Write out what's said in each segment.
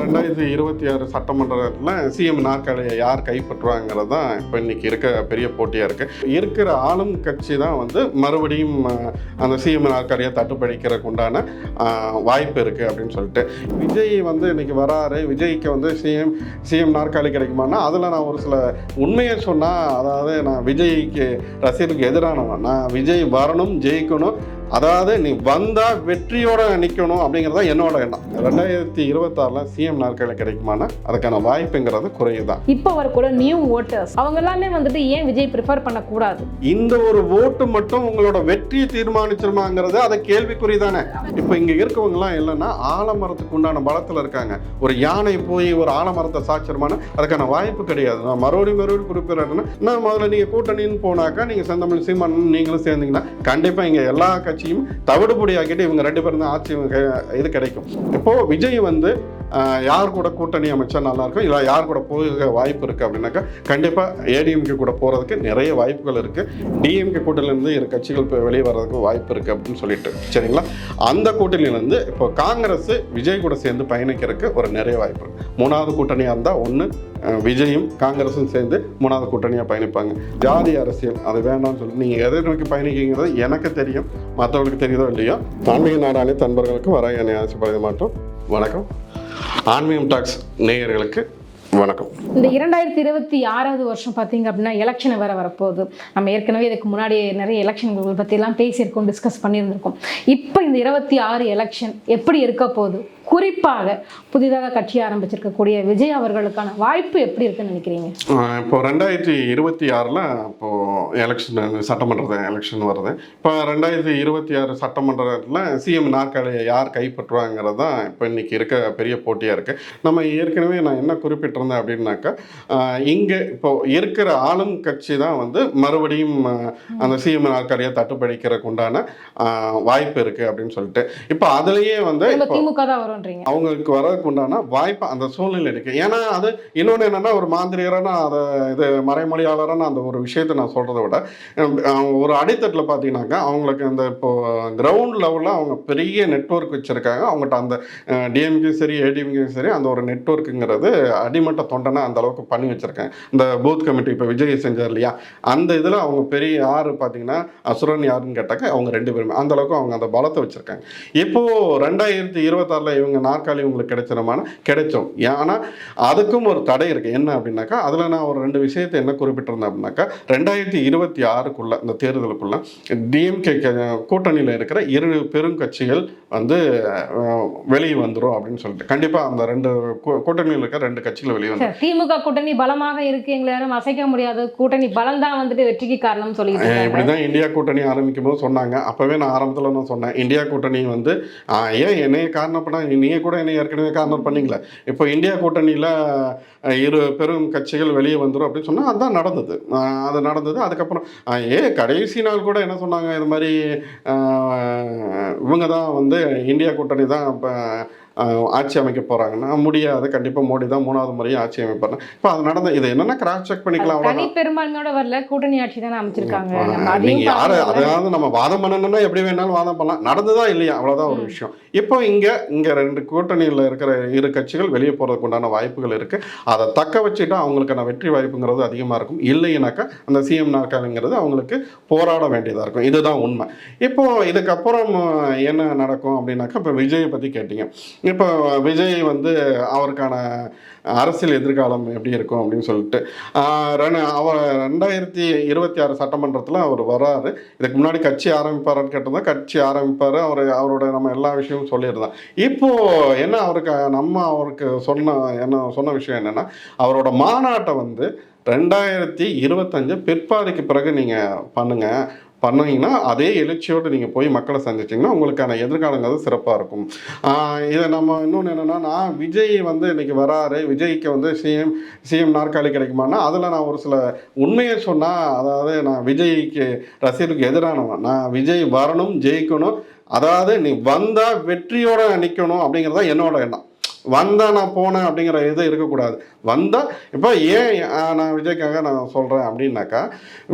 ரெண்டாயிரத்தி இருபத்தி ஆறு சட்டமன்றத்தில் சிஎம் நாற்காலியை யார் கைப்பற்றுவாங்கிறது தான் இப்போ இன்னைக்கு இருக்க பெரிய போட்டியாக இருக்குது இருக்கிற ஆளும் கட்சி தான் வந்து மறுபடியும் அந்த சிஎம் நாற்காலியை தட்டுப்படிக்கிறதுக்கு உண்டான வாய்ப்பு இருக்குது அப்படின்னு சொல்லிட்டு. விஜய் வந்து இன்னைக்கு வராரு. விஜய்க்கு வந்து சிஎம் சிஎம் நாற்காலி கிடைக்குமானா அதில் நான் ஒரு சில உண்மையை சொன்னால் அதாவது நான் விஜய்க்கு ரசிகருக்கு எதிரானவன். நான் விஜய் வரணும் ஜெயிக்கணும் அதாவது நீ வந்தா வெற்றியோட நிற்கணும் அப்படிங்கிறது தான் என்னோட எண்ணம். ரெண்டாயிரத்தி இருபத்தாறில் சிஎம் நாற்காலி கிடைக்குமானா அதுக்கான வாய்ப்புங்கிறது குறையுதான். இப்போ வரக்கூட நியூ ஓட்டர்ஸ் அவங்க எல்லாமே வந்துட்டு ஏன் விஜய் ப்ரிஃபர் பண்ணக்கூடாது? இந்த ஒரு ஓட்டு மட்டும் உங்களோட வெற்றியை தீர்மானிச்சிருமாங்கிறது அதை கேள்விக்குறி தானே இப்போ இங்கே இருக்கவங்கலாம் இல்லைன்னா ஆலமரத்துக்கு உண்டான பலத்தில் இருக்காங்க. ஒரு யானை போய் ஒரு ஆலமரத்தை சாச்சிருமானா அதுக்கான வாய்ப்பு கிடையாது. நான் மறுபடியும் மறுபடியும் குறிப்பிட்றேன்னா நான் முதல்ல நீங்கள் கூட்டணின்னு போனாக்கா நீங்கள் செந்தமிழ் சீமான் நீங்களும் சேர்ந்தீங்கன்னா கண்டிப்பாக இங்கே எல்லா கட்சியும் தவிடுபொடி ஆக்கிட்டு இவங்க ரெண்டு பேரும் தான் ஆட்சி இது கிடைக்கும். இப்போது விஜய் வந்து யார் கூட கூட்டணி அமைச்சா நல்லா இருக்கும்? இல்லை யார் கூட போக வாய்ப்பு இருக்குது அப்படின்னாக்கா கண்டிப்பாக ஏடிஎம்கே கூட போகிறதுக்கு நிறைய வாய்ப்புகள் இருக்குது டிஎம்கே கூட்டணியிலேருந்து இரு கட்சிகள் இப்போ வெளியே வர்றதுக்கு வாய்ப்பு இருக்குது அப்படின்னு சொல்லிட்டு. சரிங்களா? அந்த கூட்டணியிலேருந்து இப்போ காங்கிரஸ் விஜய் கூட சேர்ந்து பயணிக்கிறதுக்கு ஒரு நிறைய வாய்ப்பு இருக்கு. மூணாவது கூட்டணியாக இருந்தால் ஒன்று விஜயும் காங்கிரஸும் சேர்ந்து மூணாவது கூட்டணியாக பயணிப்பாங்க. ஜாதி அரசியல் அது வேண்டாம்னு சொல்லி நீங்கள் எதை நோக்கி பயணிக்கிறீங்கிறது எனக்கு தெரியும். மற்றவங்களுக்கு தெரியுதோ இல்லையோ ஆன்மீக நாடாலே தன்பர்களுக்கு வர என்னை ஆசைப்படுத்த மாட்டோம். வணக்கம். ஆன்மீகம் டாக்ஸ் நேயர்களுக்கு வணக்கம். இந்த இரண்டாயிரத்தி இருபத்தி ஆறாவது வருஷம் பார்த்தீங்க அப்படின்னா எலெக்ஷன் வேற வரப்போகுது. நம்ம ஏற்கனவே இதுக்கு முன்னாடி நிறைய எலெக்ஷன்கள் பற்றிலாம் பேசியிருக்கோம் டிஸ்கஸ் பண்ணியிருந்திருக்கோம். இப்போ இந்த இருபத்தி ஆறு எலெக்ஷன் எப்படி இருக்க போகுது? குறிப்பாக புதிதாக கட்சி ஆரம்பிச்சிருக்கக்கூடிய விஜய் அவர்களுக்கான வாய்ப்பு எப்படி இருக்குன்னு நினைக்கிறீங்க? இப்போ ரெண்டாயிரத்தி இருபத்தி ஆறில் இப்போது எலெக்ஷன் சட்டமன்ற எலெக்ஷன் வருது. இப்போ ரெண்டாயிரத்தி இருபத்தி ஆறு சட்டமன்றத்தில் சிஎம் நாற்காலியை யார் கைப்பற்றுவாங்கிறது தான் இப்போ இன்னைக்கு இருக்க பெரிய போட்டியாக இருக்குது நம்ம ஏற்கனவே நான் என்ன குறிப்பிட்டிருந்தேன் அப்படின்னாக்கா இங்கே இப்போ இருக்கிற ஆளும் கட்சி தான் வந்து மறுபடியும் அந்த சிஎம் நாற்காலியை தட்டுப்படிக்கிறதுக்கு உண்டான வாய்ப்பு இருக்குது அப்படின்னு சொல்லிட்டு. இப்போ அதுலேயே வந்து திமுக தான் வரும்ன்றீங்க அவங்களுக்கு வரதுக்கு உண்டான வாய்ப்பு அந்த சூழ்நிலை இருக்கு. ஏன்னா அது இன்னொன்று என்னன்னா ஒரு மாந்திரியரான அதை இது மறைமொழியாளரான அந்த ஒரு விஷயத்தை நான் சொல்றதை விட அவங்க ஒரு அடித்தட்டில் பார்த்தீங்கன்னாக்கா அவங்களுக்கு அந்த இப்போ கிரவுண்ட் லெவலில் அவங்க பெரிய நெட்ஒர்க் வச்சுருக்காங்க. அவங்ககிட்ட அந்த டிஎம்கேயும் சரி ஏடிஎம்கேயும் சரி அந்த ஒரு நெட்ஒர்க்குங்கிறது அடிமட்ட தொண்டனை அந்த அளவுக்கு பண்ணி வச்சுருக்காங்க இந்த பூத் கமிட்டி இப்போ விஜய் செஞ்சார் இல்லையா? அந்த இதில் அவங்க பெரிய யார் பார்த்தீங்கன்னா அசுரன் யாருன்னு கேட்டாக்க அவங்க ரெண்டு பேருமே. அந்த அளவுக்கு அவங்க அந்த பலத்தை வச்சுருக்காங்க. இப்போது ரெண்டாயிரத்தி இருபத்தாறில் இவங்க நாற்காலி உங்களுக்கு கிடைச்சிருமானா கிடைச்சோம். ஏன்னா அதுக்கும் ஒரு தடை இருக்குது என்ன அப்படின்னாக்கா அதில் நான் ஒரு ரெண்டு விஷயத்தை என்ன குறிப்பிட்டிருந்தேன் அப்படின்னாக்கா ரெண்டாயிரத்தி இருபத்தி ஆறுக்குள்ள இந்த தேர்தலுக்குள்ள டிஎம்கே கூட்டணியில் இருக்கிற இரு பெருங்கட்சிகள் வந்து வெளியே வந்துடும் அப்படின்னு சொல்லிட்டு. கண்டிப்பாக அந்த ரெண்டு கூட்டணியில் இருக்கிற ரெண்டு கட்சிகள் வெளியே சரி, திமுக கூட்டணி பலமாக இருக்கு. எங்களை யாரும் அசைக்க முடியாது. கூட்டணி பலம் தான் வந்துட்டு வெற்றிக்கு காரணம் சொல்லிட்டு இப்படி இருக்காங்க. தான் இந்தியா கூட்டணி ஆரம்பிக்கும் போது சொன்னாங்க. அப்போவே நான் ஆரம்பத்தில் நான் சொன்னேன். இந்தியா கூட்டணி வந்து ஏன் என்னைய காரணம் நீங்கள் கூட என்னை ஏற்கனவே காரணம் பண்ணீங்களே. இப்போ இந்தியா கூட்டணியில் இரு பெரும் கட்சிகள் வெளியே வந்துடும் அப்படின்னு சொன்னால் அதுதான் நடந்தது. அது நடந்தது. அதுக்கப்புறம் ஏ கடைசி நாள் கூட என்ன சொன்னாங்க? இது மாதிரி இவங்க தான் வந்து இந்தியா கூட்டணி தான் இப்போ ஆட்சி அமைக்க போகிறாங்கன்னா முடியாது. கண்டிப்பாக மோடி தான் மூணாவது முறையும் ஆட்சி அமைப்பாங்க இப்போ அது நடந்த இது என்னென்னா கிராஸ் செக் பண்ணிக்கலாம் தனி அவ்வளோதான் பெரும்பான்மையோட வரல. கூட்டணி ஆட்சி தானே அமைச்சிருக்காங்க. நம்ம ஆ, நீங்க அதையும் யாரு. அதாவது நம்ம வாதம் பண்ணணும்னா எப்படி வேணாலும் வாதம் பண்ணலாம். நடந்ததா இல்லையா? அவ்வளவுதான் ஒரு விஷயம். இப்போ இங்க இங்க ரெண்டு கூட்டணியில் இருக்கிற இரு கட்சிகள் வெளியே போறதுக்கு உண்டான வாய்ப்புகள் இருக்கு. அதை தக்க வச்சுட்டா அவங்களுக்கான வெற்றி வாய்ப்புங்கிறது அதிகமா இருக்கும். இல்லைனாக்கா அந்த சிஎம் நாற்காலிங்கிறது அவங்களுக்கு போராட வேண்டியதா இருக்கும். இதுதான் உண்மை. இப்போ இதுக்கப்புறம் என்ன நடக்கும் அப்படின்னாக்கா இப்போ விஜயை பத்தி கேட்டீங்க. இப்போ விஜய் வந்து அவருக்கான அரசியல் எதிர்காலம் எப்படி இருக்கும் அப்படின்னு சொல்லிட்டு ரெண்டு- அவர் ரெண்டாயிரத்தி இருபத்தி ஆறு சட்டமன்றத்தில் அவர் வராரு இதுக்கு முன்னாடி கட்சி ஆரம்பிப்பாரான்னு கேட்டிருந்தா கட்சி ஆரம்பிப்பார். அவர் அவரோட நம்ம எல்லா விஷயமும் சொல்லியிருந்தோம் இப்போது என்ன அவருக்கு நம்ம அவருக்கு சொன்ன என்ன சொன்ன விஷயம் என்னென்னா அவரோட மாநாட்டை வந்து ரெண்டாயிரத்தி இருபத்தஞ்சு பிற்பாதைக்கு பிறகு நீங்கள் பண்ணுங்கள் பண்ணீங்கன்னா அதே எழுச்சியோடு நீங்கள் போய் மக்களை சந்திச்சிங்கன்னா உங்களுக்கான எதிர்காலங்கிறது சிறப்பாக இருக்கும். இதை நம்ம இன்னொன்று என்னென்னா நான் விஜய் வந்து இன்னைக்கு வராரு விஜய்க்கு வந்து சிஎம் சிஎம் நாற்காலி கிடைக்குமானா அதில் நான் ஒரு சில உண்மையை சொன்னால் அதாவது நான் விஜய்க்கு ரசிகருக்கு எதிரானவன். நான் விஜய் வரணும் ஜெயிக்கணும் அதாவது நீ வந்தால் வெற்றியோடு நிற்கணும் அப்படிங்கிறது தான் என்னோட எண்ணம். வந்தா நான் போனேன் அப்படிங்கிற இது இருக்கக்கூடாது. வந்தா இப்போ ஏன் நான் விஜய்க்காக நான் சொல்றேன் அப்படின்னாக்கா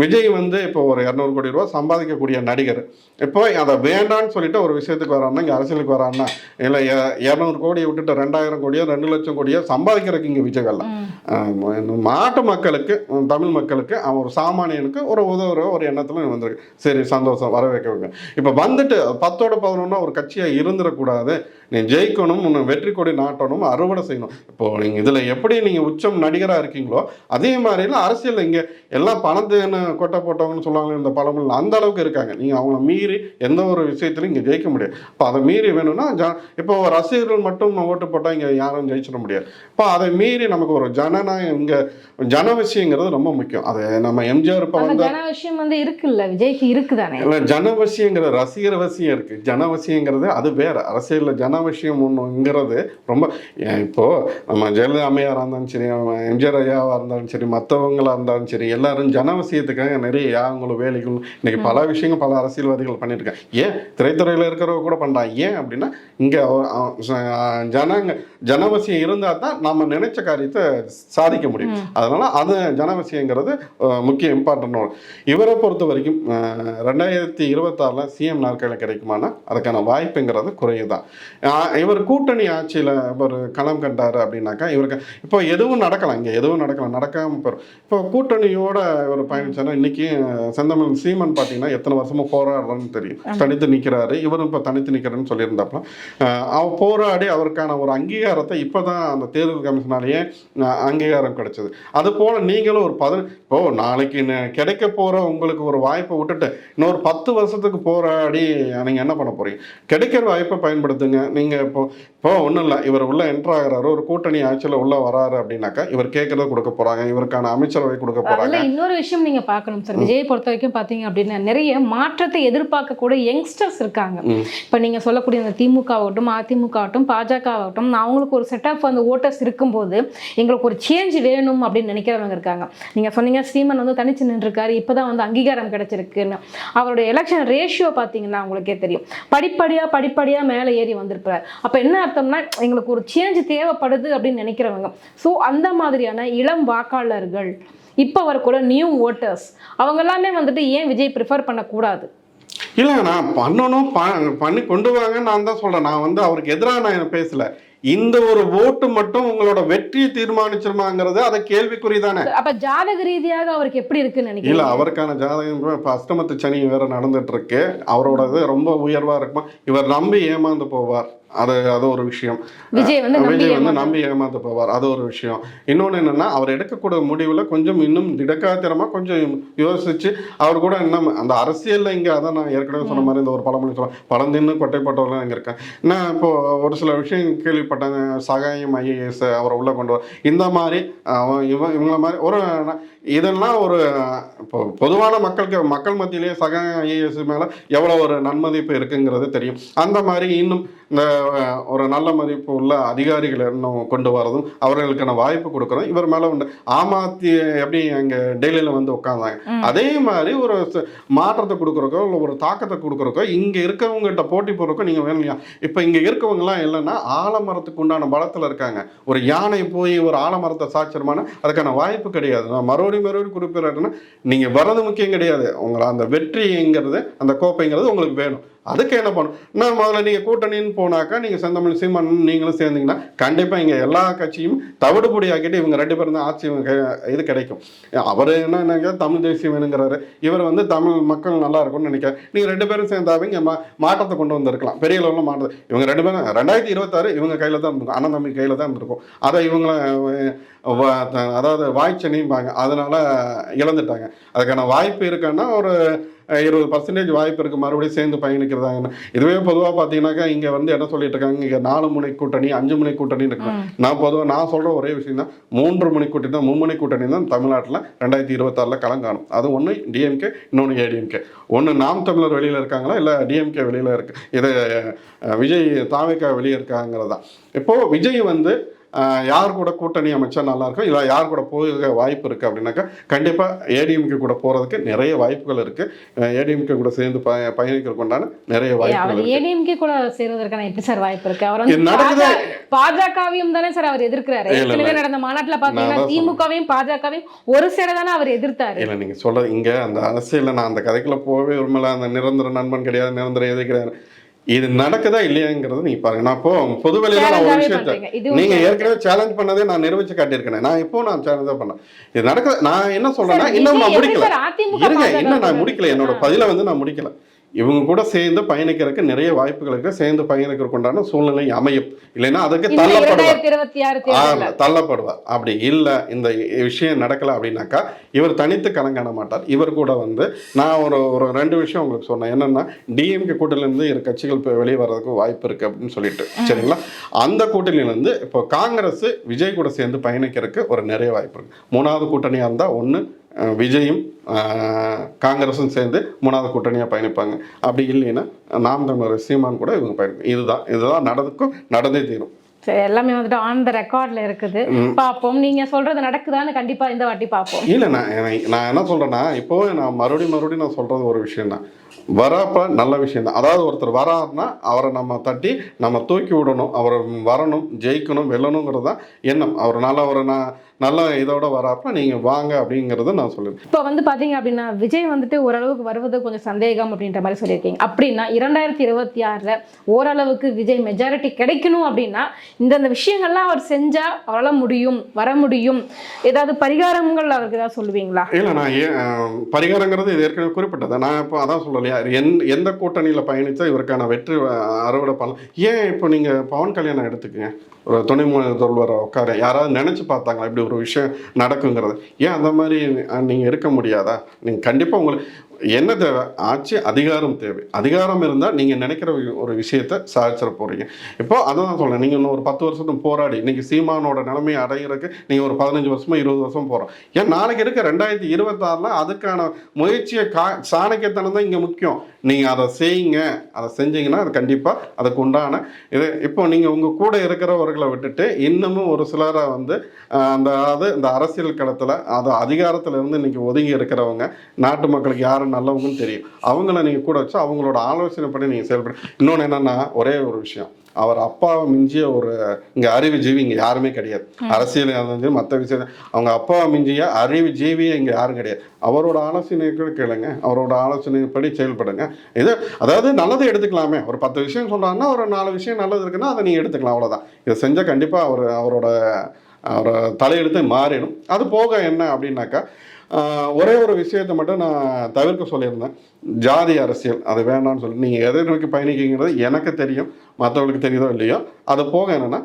விஜய் வந்து இப்போ ஒரு இரநூறு கோடி ரூபா சம்பாதிக்கக்கூடிய நடிகர். இப்போ அதை வேண்டான்னு சொல்லிட்டு ஒரு விஷயத்துக்கு வரான்னா இங்கே அரசியலுக்கு வரான்னா இல்லை இரநூறு கோடியை விட்டுட்டு ரெண்டாயிரம் கோடியோ ரெண்டு லட்சம் கோடியோ சம்பாதிக்கிறதுக்கு இங்கே விஜய் வரல. ஆஹ் நாட்டு மக்களுக்கு தமிழ் மக்களுக்கு அவன் ஒரு சாமானியனுக்கு ஒரு உதவுற ஒரு எண்ணத்துல வந்திருக்கு. சரி சந்தோஷம் வர வைக்க இப்போ வந்துட்டு பத்தோட பதினொன்னா ஒரு கட்சியா இருந்துடக்கூடாது. நீ ஜெயிக்கணும் உன்னை வெற்றி கொடி நாட்டணும் அறுவடை செய்யணும். இப்போ நீங்க இதுல எப்படி நீங்க உச்சம் நடிகரா இருக்கீங்களோ அதே மாதிரிலாம் அரசியல் இங்க எல்லாம் பணத்துன்னு கொட்டை போட்டவங்கன்னு சொல்லுவாங்க இந்த பழமொழி அந்த அளவுக்கு இருக்காங்க. நீங்க அவங்கள மீறி எந்த ஒரு விஷயத்திலும் இங்க ஜெயிக்க முடியாது. இப்போ அதை மீறி வேணும்னா ஜ- இப்போ ரசிகர்கள் மட்டும் ஓட்டு போட்டா இங்க யாரும் ஜெயிச்சிட முடியாது. இப்போ அதை மீறி நமக்கு ஒரு ஜனநாயகம் இங்க ஜன விஷயங்கிறது ரொம்ப முக்கியம். அது நம்ம எம்ஜிஆர் இப்போ வந்து ஜன விஷயம் வந்து இருக்குல்ல விஜய்க்கு இருக்குதானே? இல்ல ஜனவசியங்கிற ரசிகர் வசியம் இருக்கு. ஜனவசியங்கிறது அது வேற. அரசியல்ல ஜனவசியம் ஒண்ணுங்கிறது ரொம்ப ஏன் இப்போ நம்ம ஜெயலலிதா அம்மையாரா இருந்தாலும் சரி எம்ஜிஆர் ஐயாவா இருந்தாலும் சரி மற்றவங்களா இருந்தாலும் சரி எல்லாரும் ஜனவசியத்துக்காக நிறைய யாகங்களும் வேலைகளும் இன்னைக்கு பல விஷயங்கள் பல அரசியல்வாதிகள் பண்ணியிருக்காங்க. ஏன் திரைத்துறையில இருக்கிறவங்க கூட பண்றாங்க ஏன் அப்படின்னா இங்க ஜனங்க ஜனவசியம் இருந்தா தான் நம்ம நினைச்ச காரியத்தை சாதிக்க முடியும். அதனால அது ஜனவசியங்கிறது முக்கிய இம்பார்ட்டன்ட் இவரை பொறுத்த வரைக்கும் ரெண்டாயிரத்தி இருபத்தாறில் சிஎம் நாற்காலி கிடைக்குமானா அதுக்கான வாய்ப்புங்கிறது குறைவு தான் அஹ், இவர் கூட்டணி ஆட்சியில் இவர் களம் கண்டாரு அப்படின்னாக்கா இவருக்கு இப்போ எதுவும் நடக்கலாம் இங்கே எதுவும் நடக்கலாம் நடக்காம போயிடும் இப்போ கூட்டணியோட இவர் பயணிச்சாருன்னா இன்னைக்கு அஹ், செந்தமிழ் சீமன் பார்த்தீங்கன்னா எத்தனை வருஷமா போராடுறன்னு தெரியும். தனித்து நிற்கிறாரு இவரும் இப்போ தனித்து நிற்கிறேன்னு சொல்லியிருந்தாப்புல. அஹ், அவர் போராடி அவருக்கான ஒரு அங்கீகாரத்தை இப்போ தான் அந்த தேர்தல் கமிஷனாலேயே அங்கீகாரம் கிடைச்சது. அது போல நீங்களும் ஒரு பத இப்போ நாளைக்கு ந- கிடைக்க போற உங்களுக்கு ஒரு வாய்ப்பை விட்டுட்டு இன்னொரு பத்து வருஷத்துக்கு போராடி நீங்க என்ன பண்ண போறீங்க? கிடைக்கிற வாய்ப்பை பயன்படுத்துங்க. நீங்க இப்போ இப்போ ஒன்றும் இல்லை. இவர் உள்ள என்ட்ரு ஆகுறாரு. ஒரு கூட்டணி ஆட்சியில் உள்ள வராரு அப்படின்னாக்கா இவர் கேட்கறத கொடுக்க போறாங்க. இவருக்கான அமைச்சரவை கொடுக்க போறாங்க. அதுல இன்னொரு விஷயம் நீங்க பார்க்கணும் சார் விஜய் பொறுத்த வரைக்கும் பாத்தீங்க அப்படின்னா நிறைய மாற்றத்தை எதிர்பார்க்கக்கூடிய யங்ஸ்டர்ஸ் இருக்காங்க. இப்ப நீங்க சொல்லக்கூடிய அந்த திமுக ஆகட்டும் அதிமுக ஆகட்டும் பாஜக ஆகட்டும் அவங்களுக்கு ஒரு செட் ஆஃப் அந்த ஓட்டர்ஸ் இருக்கும்போது எங்களுக்கு ஒரு சேஞ்ச் வேணும் அப்படின்னு நினைக்கிறவங்க இருக்காங்க. நீங்க சொன்னீங்க ஸ்ரீமன் வந்து தனிச்சு நின்றுருக்காரு. இப்பதான் வந்து அங்கீகாரம் கிடைச்சிருக்குன்னு. அவருடைய எலெக்ஷன் ரேஷியோ பாத்தீங்கன்னா உங்களுக்கே தெரியும். படிப்படியா படிப்படியா மேலே ஏறி வந்திருப்பார் அப்ப என்ன அர்த்தம்னா எங்களுக்கு ஒரு சேஞ்ச் தேவைப்படுது அப்படின்னு நினைக்கிறவங்க. ஸோ அந்த மாதிரியான இளம் வாக்காளர்கள் இப்போ வரக்கூட நியூ ஓட்டர்ஸ் அவங்க எல்லாமே வந்துட்டு ஏன் விஜய் ப்ரிஃபர் பண்ணக்கூடாது? இல்லை நான் பண்ணணும் ப- பண்ணி கொண்டு வாங்கன்னு நான் தான் சொல்றேன். நான் வந்து அவருக்கு எதிராக நான் பேசல. இந்த ஒரு ஓட்டு மட்டும் உங்களோட வெற்றியை தீர்மானிச்சிருமாங்கிறது அதை கேள்விக்குறி தானே? அப்ப ஜாதக ரீதியாக அவருக்கு எப்படி இருக்குன்னு இல்ல அவருக்கான ஜாதகம் இப்போ அஷ்டமத்து சனி வேற நடந்துட்டு இருக்கு. அவரோட இது ரொம்ப உயர்வா இருக்குமா? இவர் நம்பி ஏமாந்து போவார். அது அது ஒரு விஷயம். விஜய் வந்து நம்பி ஏமாந்து போவார் அது ஒரு விஷயம். இன்னொன்று என்னன்னா அவர் எடுக்கக்கூடிய முடிவில் கொஞ்சம் இன்னும் திடக்காத்திரமா கொஞ்சம் யோசிச்சு அவர் கூட இன்னும் அந்த அரசியல்ல இங்க அதான் நான் ஏற்கனவே சொன்ன மாதிரி இந்த ஒரு பழமொழி சொல்ல பழம் தின்னு கொட்டைப்பட்டவர்கள் இங்க இருக்கேன். நான் இப்போ ஒரு சில விஷயம் கேள்விப்பட்டாங்க சகாயம் ஐஏஎஸ் அவரை உள்ள கொண்டு வர. இந்த மாதிரி இவன் இவங்கள மாதிரி ஒரு இதெல்லாம் ஒரு இப்போ பொதுவான மக்களுக்கு மக்கள் மத்தியிலேயே சக ஐஏஎஸ் மேலே எவ்வளோ ஒரு நன்மதிப்பு இருக்குங்கிறது தெரியும். அந்த மாதிரி இன்னும் இந்த ஒரு நல்ல மதிப்பு உள்ள அதிகாரிகளை இன்னும் கொண்டு வரதும் அவர்களுக்கான வாய்ப்பு கொடுக்குறோம் இவர் மேலே உண்டு. ஆமாத்தி எப்படி அங்கே டெல்லியில் வந்து உட்காந்தாங்க. அதே மாதிரி ஒரு மாற்றத்தை கொடுக்குறக்கோ இல்லை ஒரு தாக்கத்தை கொடுக்குறக்கோ இங்கே இருக்கவங்ககிட்ட போட்டி போடுறக்கோ நீங்கள் வேணும் இல்லையா? இப்போ இங்கே இருக்கவங்கலாம் இல்லைன்னா ஆலமரத்துக்கு உண்டான பலத்தில் இருக்காங்க. ஒரு யானை போய் ஒரு ஆலமரத்தை சாட்சியமான அதுக்கான வாய்ப்பு கிடையாது. நான் மறுபடியும் மறுபடியும் குறிப்பிட்றேன்னா நீங்கள் வர்றது முக்கியம் கிடையாது. உங்களை அந்த வெற்றிங்கிறது அந்த கோப்பைங்கிறது உங்களுக்கு வேணும். அதுக்கு என்ன பண்ணும்? நான் முதல்ல நீங்கள் கூட்டணின்னு போனாக்கா நீங்கள் செந்தமிழ் சீமான் நீங்களும் சேர்ந்தீங்கன்னா கண்டிப்பாக இங்கே எல்லா கட்சியும் தவிடுபொடி ஆக்கிட்டு இவங்க ரெண்டு பேரும் தான் ஆட்சி இது கிடைக்கும். அவர் என்ன தமிழ் தேசியம் வேணுங்கிறாரு இவர் வந்து தமிழ் மக்கள் நல்லா இருக்கும்னு நினைக்கிறார். நீங்கள் ரெண்டு பேரும் சேர்ந்தாவே இங்கே மா மாற்றத்தை கொண்டு வந்திருக்கலாம். பெரிய லெவலில் மாற்றம் இவங்க ரெண்டு பேரும் ரெண்டாயிரத்தி இருபத்தாறு இவங்க கையில் தான் இருந்திருக்கும் அண்ணன் தம்பி கையில் தான் இருந்திருக்கும் அதை இவங்கள அதாவது வாய்ச்சனையும் பாங்க அதாவது அதனால இழந்துட்டாங்க. அதுக்கான வாய்ப்பு இருக்குன்னா ஒரு இருபது பர்சன்டேஜ் வாய்ப்பு இருக்குது மறுபடியும் சேர்ந்து பயணிக்கிறதாங்கன்னு இதுவே பொதுவாக பார்த்தீங்கன்னாக்கா இங்கே வந்து என்ன சொல்லிட்டு இருக்காங்க? இங்கே நாலு முனை கூட்டணி அஞ்சு முனை கூட்டணி இருக்கு. நான் பொதுவாக நான் சொல்கிற ஒரே விஷயம் தான். மூன்று மணி கூட்டணி தான். மும்மணி கூட்டணி தான் தமிழ்நாட்டில் ரெண்டாயிரத்தி இருபத்தாறில் கலங்காணும் அது ஒன்று டிஎம்கே இன்னொன்று ஏடிஎம்கே ஒன்று நாம் தமிழர் வெளியில் இருக்காங்களா? இல்லை டிஎம்கே வெளியில் இருக்கு. இது விஜய் தாவேக்கா வெளியே இருக்காங்கிறது? தான் இப்போது விஜய் வந்து யார் கூட கூட்டணி அமைச்சா நல்லா இருக்கும்? இல்லை யார் கூட போக வாய்ப்பு இருக்குது அப்படின்னாக்கா கண்டிப்பாக ஏடிஎம்கே கூட போகிறதுக்கு நிறைய வாய்ப்புகள் இருக்குது ஏடிஎம்கே கூட சேர்ந்து ப பயணிக்கிறதுக்கு உண்டான நிறைய வாய்ப்புகள் இருக்கு. ஏடிஎம்கே கூட சேருவதற்கான எப்படி சார் வாய்ப்பு இருக்கு. அவர் வந்து. பாஜகவையும் தானே சார் அவர் எதிர்க்கிறாரு. ஏற்கனவே நடந்த மாநாட்டுல தான் திமுகவையும் பாஜகவையும் ஒரு சேர தானே அவர் எதிர்த்தாரு. இல்லை நீங்கள் சொல்ல இங்கே அந்த அரசியலில் நான் அந்த கதைக்குள்ள போகவே விரும்பல. அந்த நிரந்தர நண்பன் கிடையாது நிரந்தர எது கிடையாது இது நடக்குதா இல்லையாங்கிறது நீங்க பாருங்க. நான் இப்போ பொதுவெளியில நான் ஒரு விஷயத்த நீங்க. ஏற்கனவே சேலஞ்ச் பண்ணதே நான் நிரூபிச்சு காட்டியிருக்கேன் நான் இப்போ நான் சேலஞ்ச் பண்ணேன். இது நடக்குது. நான் என்ன சொல்றேன்னா இன்னும் நான் முடிக்கல. இருங்க இன்னும் நான் முடிக்கல. என்னோட? பதில வந்து நான் முடிக்கல. இவங்க கூட சேர்ந்து பயணிக்கிறதுக்கு நிறைய வாய்ப்புகள் இருக்கு. சேர்ந்து பயணிக்கிறதுக்கு உண்டான சூழ்நிலை அமையும். இல்லைன்னா அதுக்கு தள்ளப்படுவார் தள்ளப்படுவார் அப்படி இல்லை இந்த விஷயம் நடக்கல அப்படின்னாக்கா இவர் தனித்து கலங்காண மாட்டார். இவர் கூட வந்து நான் ஒரு ஒரு ரெண்டு விஷயம் உங்களுக்கு சொன்னேன். என்னன்னா டிஎம்கே கூட்டணியிலேருந்து இரு கட்சிகள் இப்போ வெளியே வர்றதுக்கு வாய்ப்பு இருக்கு அப்படின்னு சொல்லிட்டு. சரிங்களா? அந்த கூட்டணியிலேருந்து இப்போ காங்கிரஸ் விஜய் கூட சேர்ந்து பயணிக்கிறதுக்கு ஒரு நிறைய வாய்ப்பு இருக்கு. மூணாவது கூட்டணியாக இருந்தால் ஒன்று விஜயும் காங்கிரஸும் சேர்ந்து மூணாவது கூட்டணியாக பயணிப்பாங்க. அப்படி இல்லைன்னா நாம் தமிழர் சீமான் கூட இவங்க பயணிப்பாங்க. இதுதான் இதுதான் நடந்துக்கும் நடந்தே தீரும். சரி எல்லாமே வந்துட்டு ஆன் த ரெக்கார்ட்ல இருக்குது. ம். பாப்போம் நீங்க சொல்றது நடக்குதான்னு கண்டிப்பா இந்த வாட்டி பாப்போம் இல்லை நான் என்ன சொல்கிறேன்னா இப்போவே நான் மறுபடியும் மறுபடியும் நான் சொல்கிறது ஒரு விஷயம் தான். வரப்ப நல்ல விஷயம் தான். அதாவது ஒருத்தர் வராருன்னா அவரை நம்ம தட்டி நம்ம தூக்கி விடணும். அவர் வரணும் ஜெயிக்கணும் வெல்லணுங்கிறது தான் எண்ணம். அவர் நல்ல ஒரு நான் நல்ல இதோட வரப்ப நீங்கள் வாங்க அப்படிங்கிறத நான் சொல்லுவேன் இப்போ வந்து பாத்தீங்க அப்படின்னா விஜய் வந்துட்டு ஓரளவுக்கு வருவது கொஞ்சம் சந்தேகம் அப்படின்ற மாதிரி சொல்லியிருக்கீங்க. அப்படின்னா இரண்டாயிரத்தி இருபத்தி ஆறுல ஓரளவுக்கு விஜய் மெஜாரிட்டி கிடைக்கணும் அப்படின்னா இந்தந்த விஷயங்கள்லாம் அவர் செஞ்சா அவரால் முடியும் வர முடியும். ஏதாவது பரிகாரங்கள் அவருக்கு ஏதாவது சொல்லுவீங்களா? இல்லை நான் ஏன் பரிகாரங்கிறது இது ஏற்கனவே குறிப்பிட்டது. நான் இப்போ அதான் சொல்லலையா எந் எந்த கூட்டணியில் பயணித்தா இவருக்கான வெற்றி அறுவடை பண்ணலாம் ஏன் இப்போ நீங்கள் பவன் கல்யாணம் எடுத்துக்கங்க. ஒரு துணை முதல்வர் உட்கார யாராவது நினச்சி பார்த்தாங்களா? இப்படி ஒரு விஷயம் நடக்குங்கிறது. ஏன் அந்த மாதிரி நீங்கள் இருக்க முடியாதா? நீங்கள் கண்டிப்பாக உங்களுக்கு என்ன தேவை? ஆட்சி அதிகாரம் தேவை. அதிகாரம் இருந்தால் நீங்கள் நினைக்கிற வி- ஒரு விஷயத்தை சாதிச்சிட போகிறீங்க இப்போ அதை தான் சொல்றேன். நீங்கள் இன்னும் ஒரு பத்து வருஷத்துக்கு போராடி இன்றைக்கி சீமானோட நிலைமையை அடைகிறதுக்கு நீங்கள் ஒரு பதினஞ்சு வருஷமோ இருபது வருஷம் போகிறோம் ஏன் நாளைக்கு இருக்க ரெண்டாயிரத்தி இருபத்தாறில் அதுக்கான முயற்சியை கா சாணக்கியத்தனம் தான் இங்கே முக்கியம். நீங்கள் அதை செய்யுங்க. அதை செஞ்சீங்கன்னா அது கண்டிப்பாக அதுக்கு உண்டான இது. இப்போ நீங்கள் உங்கள் கூட இருக்கிறவர்களை விட்டுட்டு இன்னமும் ஒரு சிலரை வந்து அந்த அதாவது இந்த அரசியல் களத்தில் அது அதிகாரத்தில் இருந்து இன்னைக்கு ஒதுங்கி இருக்கிறவங்க நாட்டு மக்களுக்கு யாருன்னு நல்லவங்கன்னு தெரியும். அவங்கள நீங்கள் கூட வச்சு அவங்களோட ஆலோசனை பண்ணி நீங்கள் செயல்பட இன்னொன்று என்னென்னா ஒரே ஒரு விஷயம். அவர் அப்பாவை மிஞ்சிய ஒரு இங்கே அறிவு ஜீவி இங்கே யாருமே கிடையாது. அரசியல் வந்து மற்ற விஷயம் அவங்க அப்பாவை மிஞ்சிய அறிவு ஜீவியே இங்கே யாரும் கிடையாது. அவரோட ஆலோசனைகள் கேளுங்க. அவரோட ஆலோசனைப்படி செயல்படுங்க. இது அதாவது நல்லதை எடுத்துக்கலாமே. ஒரு பத்து விஷயம் சொல்கிறாங்கன்னா ஒரு நாலு விஷயம் நல்லது இருக்குன்னா அதை நீங்கள் எடுத்துக்கலாம். அவ்வளோதான் இதை செஞ்சால் கண்டிப்பாக அவர் அவரோட அவரை தலையெடுத்து மாறிடும். அது போக என்ன அப்படின்னாக்கா ஒரே ஒரு விஷயத்தை மட்டும் நான் தவிர்க்க சொல்லியிருந்தேன். ஜாதி அரசியல் அது வேண்டாம்னு சொல்லி. நீங்கள் எதை நோக்கி பயணிக்கிறீங்கிறது எனக்கு தெரியும் மற்றவங்களுக்கு தெரியுதோ இல்லையோ. அது போக என்னென்னா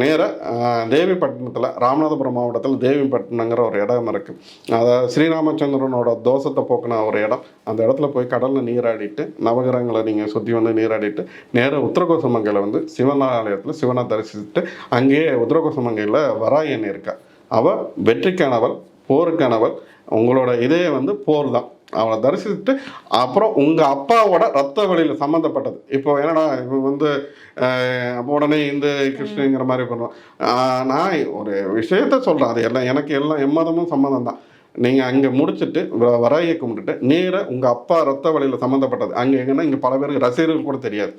நேராக தேவிப்பட்டினத்தில் ராமநாதபுரம் மாவட்டத்தில் தேவிப்பட்டினங்கிற ஒரு இடம் இருக்குது அதாவது ஸ்ரீராமச்சந்திரனோட தோஷத்தை போக்கின ஒரு இடம். அந்த இடத்துல போய் கடலில் நீராடிட்டு நவகிரகங்களை நீங்கள் சுற்றி வந்து நீராடிட்டு நேராக உத்தரகோசமங்கையில் வந்து சிவன் ஆலயத்தில் சிவனை தரிசிச்சுட்டு அங்கேயே உத்தரகோசமங்கையில் வராயன் இருக்கா. அவள் வெற்றிக்கானவள் போருக்கானவள் உங்களோட இதே வந்து போர் தான். அவளை தரிசிச்சுட்டு அப்புறம் உங்கள் அப்பாவோட ரத்த வழியில் சம்மந்தப்பட்டது இப்போ என்னடா இவன் வந்து உடனே இந்து கிருஷ்ணங்கிற மாதிரி பண்ணுவோம் ஆஹ், நான் ஒரு விஷயத்த சொல்கிறேன் அது எல்லாம் எனக்கு எல்லாம் எம்மதமும் சம்மந்தம் தான். நீங்கள் அங்கே முடிச்சுட்டு வராயை கும்பிட்டுட்டு நேராக உங்கள் அப்பா ரத்த வழியில் சம்மந்தப்பட்டது அங்கே எங்கன்னா இங்கே பல பேருக்கு ரசிகர்கள் கூட தெரியாது.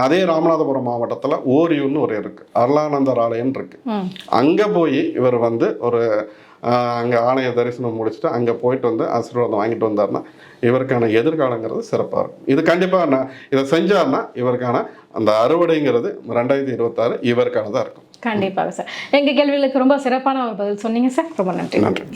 அதே ராமநாதபுரம் மாவட்டத்தில் ஓரியூர்னு ஒரு இருக்குது அருளானந்தர் ஆலயம் இருக்குது அங்கே போய் இவர் வந்து ஒரு அங்கே ஆலய தரிசனம் முடிச்சுட்டு அங்கே போயிட்டு வந்து ஆசீர்வாதம் வாங்கிட்டு வந்தார்னா இவருக்கான எதிர்காலங்கிறது சிறப்பாக இருக்கும். இது கண்டிப்பாக நான் இதை செஞ்சார்னா இவருக்கான அந்த அறுவடைங்கிறது ரெண்டாயிரத்தி இருபத்தாறு இவருக்கானதாக இருக்கும். கண்டிப்பாக சார். எங்க கேள்விகளுக்கு ரொம்ப சிறப்பான ஒரு பதில் சொன்னீங்க சார். ரொம்ப நன்றி. நன்றி.